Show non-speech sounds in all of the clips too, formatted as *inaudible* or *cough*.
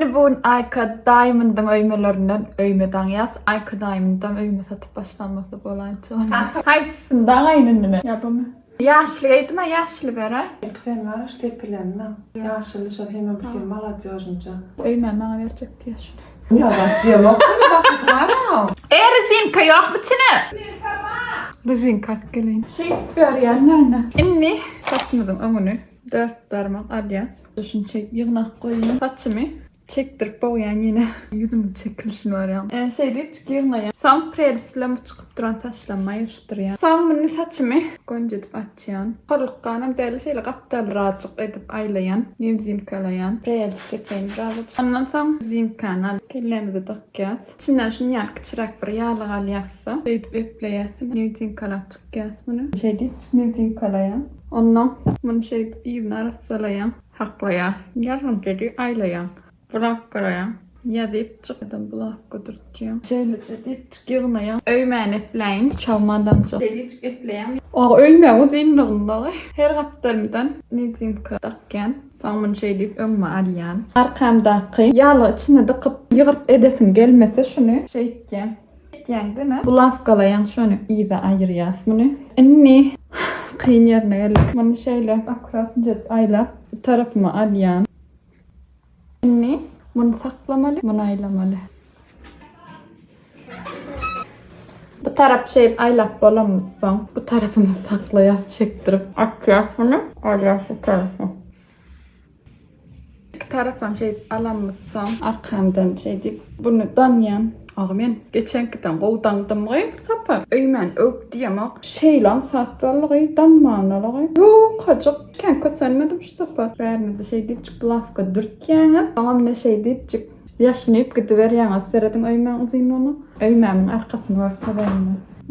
Şimdi bu Ayka Diamond'dan öymələrindən öymədən yaz. Ayka Diamond'dan öymə satıb başlanması bolançı onu. Haysından aynını mı? Yapımı. Yaşlı eğitime yaşlı vere. Ben var işte planma. Yaşlı şöyle hemen bir gün malat yazınca. Öymen bana verecek diye şunu. Ya bak diye bak. Bak var E rezinka yok mu çine? Rezinka gelin. Şey böyle ya nene. Inni saçmadım amını. 4 darmaq alyas. Şunu çek yığnaq qoyun. Saçımı çektirip boğayan yine *laughs* yüzümün çekilişini var ya. E, şey değil çıkıyım ya. Sam prelisle çıkıp duran saçlanma yarıştırıyor. Sam bunu saçımı gonca edip açayan. Korulukkanım değerli şeyle kaptal rahatçık edip aylayan. New zimkalayan. Prelis yapayım birazcık. Ondan sonra zimkana kellerimizi takacağız. İçinden şunu yan kıçırak bir yağlı alyası. Edip epleyasın. New zimkala çıkacağız bunu. Şey değil new zimkalayan. Ondan bunu şey iyi arasalayan. Haklaya. Yarım dedi aylayan. Bırak karaya. Ya deyip çıkıdan bulak götürteceğim. Şöyle deyip çıkıyorum ya. Öymen epleyin. Çalmadan çok. Deyip epleyin. O ölme o senin onunla. Her kaptarımdan nizim katakken. Sanmın şey deyip ömme alyan. Arkamdaki yağlı içine dıkıp yığırt edesin gelmese şunu şey etken. Etken ne? Bu laf kalayan şunu iyi de ayırıyas *sighs* bunu. Inni kıyın yerine geldik. Bunu şeyle akurat bu tarafıma alyan. Bunu saklamalı, bunu aylamalı. Bu taraf şey aylap bolamızsan bu tarafını saklayas çektirip akıyor bunu aylap bu tarafı. İki tarafım şey alamızsan arkamdan şey deyip bunu danyan Ağmen geçen kıtan kovdandım gay sapar. Öymen öp diyemek şey lan sattarlığı danmanalığı. Yok hacık ken kösenmedim şu sapar. Bärne de şey deyip çık blafka dürtken. Tamam ne şey deyip çık yaşınıp gidiver yana seredin öymen uzayım onu. Öymen arkasını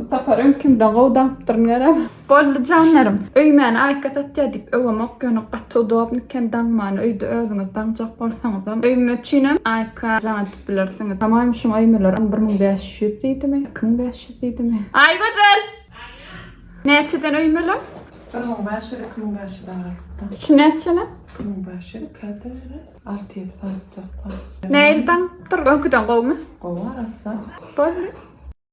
sapar önkümden kovdan tırnarım. Bollu canlarım. Öymen aykat atya deyip övemek gönü qatı doğup niken danmanı öyde özünüz dancak bolsanız öyme çinem ayka jana tip bilirsiniz. Tamam şu öymeler 1500 deydi mi? 2500 deydi mi? Ay güzel. Neçeden öymeler? Kırmın başları kırmın başı da var. Şu? Kırmın başları kadar. Altı yedi saat çakpa. Neylden? Dur önküden kovmu. Kova arasa. Bollu.